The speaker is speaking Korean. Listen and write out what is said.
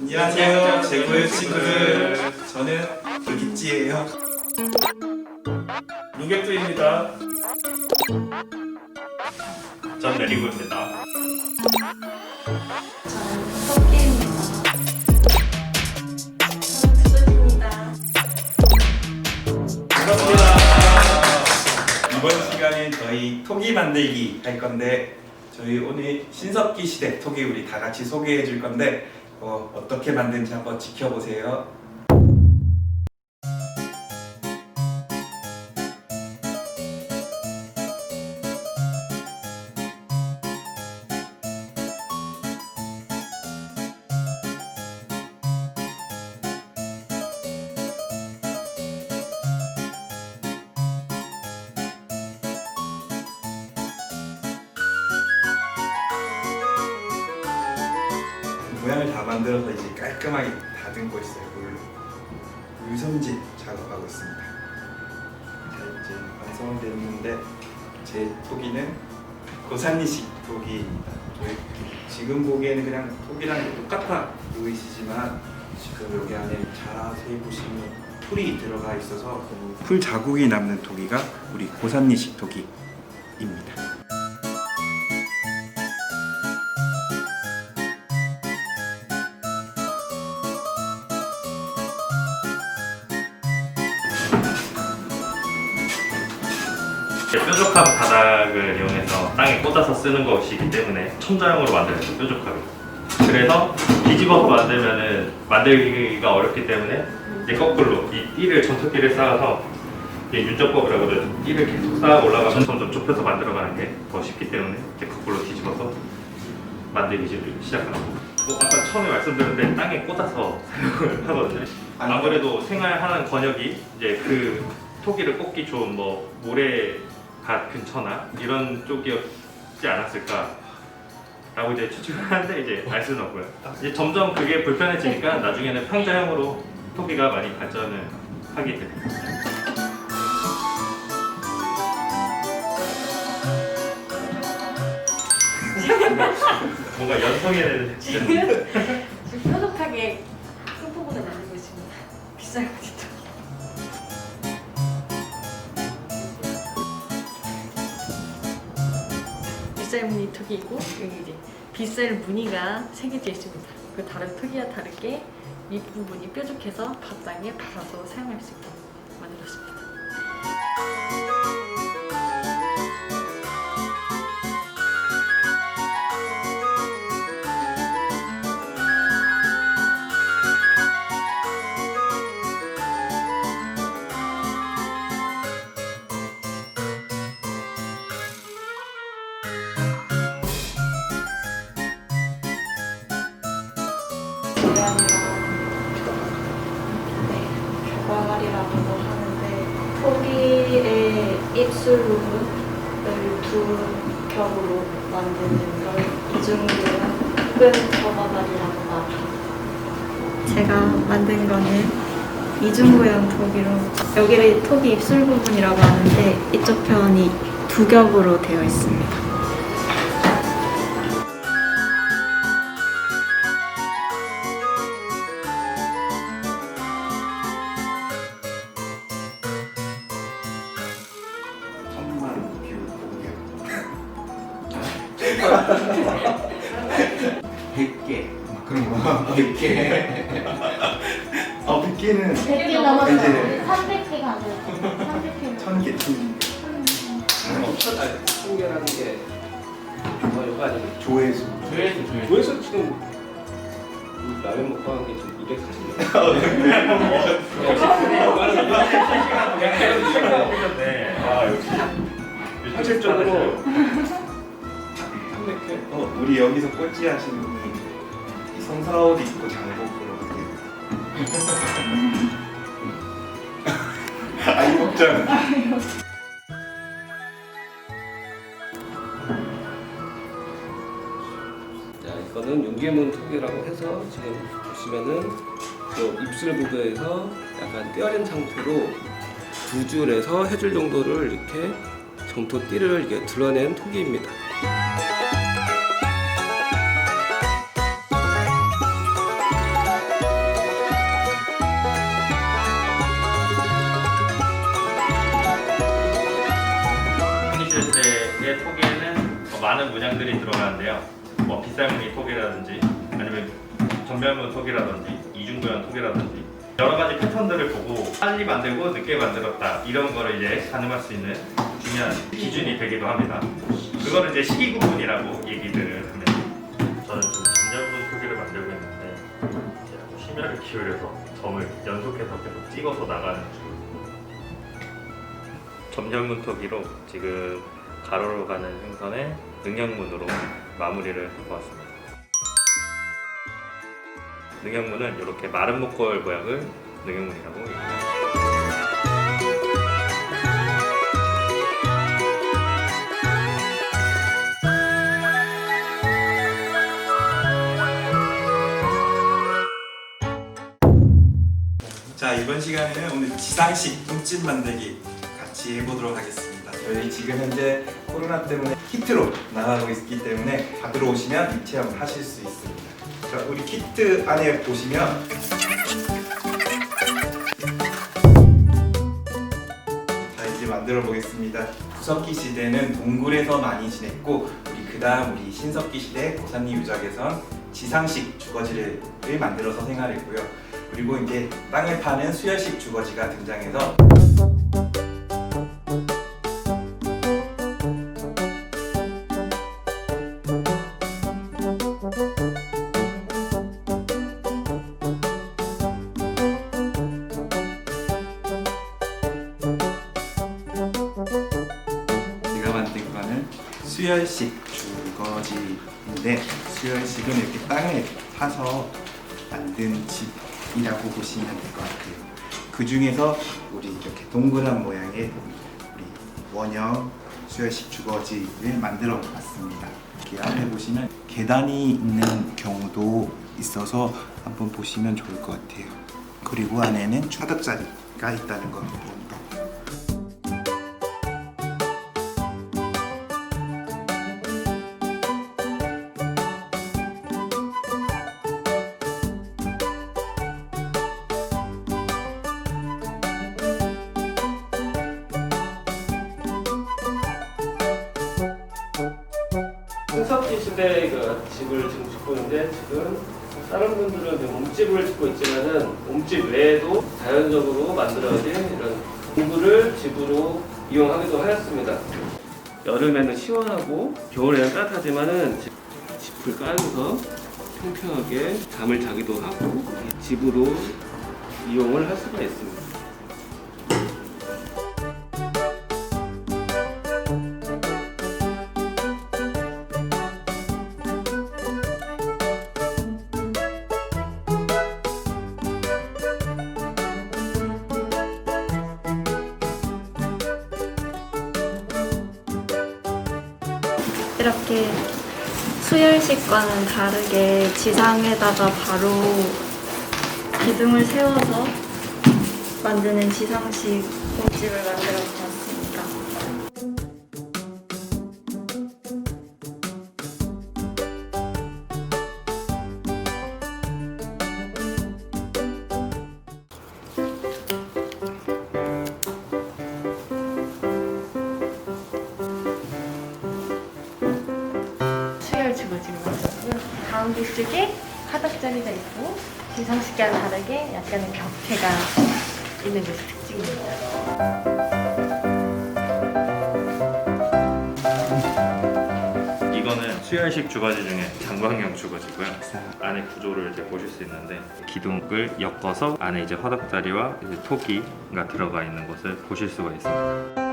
안녕하세요, 제고의 친구들. 저는 불기찌예요. 루게트입니다. 전 내리고입니다. 반갑습니다. 이번 시간엔 저희 토기 만들기 할 건데 저희 오늘 신석기 시대 토기 우리 다 같이 소개해 줄 건데 어, 어떻게 만드는지 한번 지켜보세요. 모양을 다 만들어서 이제 깔끔하게 다듬고 있어요. 물로 물손질 작업하고 있습니다. 자 이제 완성됐는데 제 토기는 고산리식 토기입니다. 지금 보기에는 그냥 토기랑 똑같아 보이시지만 지금 여기 안에 자세히 보시면 풀이 들어가 있어서 풀 자국이 남는 토기가 우리 고산리식 토기입니다 뾰족한 바닥을 이용해서 땅에 꽂아서 쓰는 것이기 때문에 천장으로 만들어요 뾰족하게. 그래서 뒤집어서 만들면은 만들기가 어렵기 때문에 이제 거꾸로 이 띠를 전투띠를 쌓아서 이게 윤적법이라고 그래서 띠를 계속 쌓아 올라가면 점점 좁혀서 만들어가는 게 더 쉽기 때문에 이제 거꾸로 뒤집어서 만들기 거. 뭐 아까 처음에 말씀드렸는데 땅에 꽂아서 사용을 하거든요. 아무래도 생활하는 권역이 이제 그 토기를 꽂기 좋은 뭐 모래밭 근처나 이런 쪽이었지 않았을까 라고 이제 추측을 하는데 이제 알 수는 없고요 이제 점점 그게 불편해지니까 나중에는 평자형으로 토기가 많이 발전을 하게 됩니다 뭔가 연성해야 지금 되는 지금 뾰족하게 승포보다 만들고 있습니다. 비쌀 거지도. 빗살 무늬 토기이고 여기 이제 빗살 무늬가 새겨져 있습니다. 그 다른 토기와 다르게 윗부분이 뾰족해서 밥상에 박아서 사용할 수 있게 만들었습니다. 토기의 입술 부분을 두 겹으로 만드는 걸 이중으로 흑은 결과말이라고 말합니다. 제가 만든 거는 이중구형 토기로 여기를 토기 입술 부분이라고 하는데 이쪽 편이 두 겹으로 되어 있습니다. 100개. 막 그런 거 100개. 아 100개는 100개 넘었어요. 이제 300개가 안 돼요. 300개. 1000개. 1000개 충격하는 게 뭐가 아니고 조회수. 조회수 조회수. 조회수 지금 우리 라면 먹고 하는 게 지금 240명 네. 아 역시. 현실적으로 어, 우리 여기서 꼴찌 하시는 분 이이 성사옷 입고 장복으로 이렇게 아이 먹잖아 자 이거는 용계문 톡이라고 해서 지금 보시면은 그 입술 부분에서 약간 떼어낸 상태로 두 줄에서 세줄 정도를 이렇게 점토 띠를 이렇게 드러낸 톡입니다. 문양들이 들어가는데요. 뭐 빗살무늬 톡이라든지 아니면 전멸무 톡이라든지 이중구형 톡이라든지 여러 가지 패턴들을 보고 빨리 만들고 늦게 만들었다 이런 거를 이제 가늠할 수 있는 중요한 기준이 되기도 합니다. 그거를 이제 시기 구분이라고 얘기들을 합니다. 저는 지금 전멸무 톡이를 만들고 있는데 이제 아주 심혈을 기울여서 점을 연속해서 계속 찍어서 나가는 중. 점혈문토기로 지금 가로로 가는 행선의 능형문으로 마무리를 해보았습니다. 능형문은 이렇게 마른 목골 모양을 능형문이라고 얘기합니다. 자 이번 시간에는 오늘 지상식 돈집 만들기 같이 해보도록 하겠습니다. 저희 지금 현재 코로나 때문에 키트로 나가고 있기 때문에 받으러 오시면 이 체험 하실 수 있습니다. 자 우리 키트 안에 보시면 자 이제 만들어 보겠습니다. 구석기 시대는 동굴에서 많이 지냈고 우리 그다음 우리 신석기 시대 고산리 유적에선 지상식 주거지를 만들어서 생활했고요. 그리고 이제 땅에 파는 수혈식 주거지가 등장해서 수혈식 주거지인데 수혈식은 이렇게 땅에 파서 만든 집이라고 보시면 될 것 같아요. 그 중에서 우리 이렇게 동그란 모양의 우리 원형 수혈식 주거지를 만들어 봤습니다. 이렇게 앞에 보시면 계단이 있는 경우도 있어서 한번 보시면 좋을 것 같아요. 그리고 안에는 차덕자리가 있다는 거 그 집을 지금 짓고 있는데 지금 다른 분들은 몸집을 짓고 있지만은 몸집 외에도 자연적으로 만들어진 이런 공구를 집으로 이용하기도 하였습니다. 여름에는 시원하고 겨울에는 따뜻하지만은 집- 집을 깔고서 평평하게 잠을 자기도 하고 집으로 이용을 할 수가 있습니다. 이렇게 수혈식과는 다르게 지상에다가 바로 기둥을 세워서 만드는 지상식 공집을 만들어 보 가운데 쪽에 화덕자리가 있고 지상식과는 다르게 약간의 벽체가 있는 것이 특징입니다. 이거는 수혈식 주거지 중에 장광형 주거지고요. 안에 구조를 이제 보실 수 있는데 기둥을 엮어서 안에 이제 화덕자리와 이제 토기가 들어가 있는 것을 보실 수가 있습니다.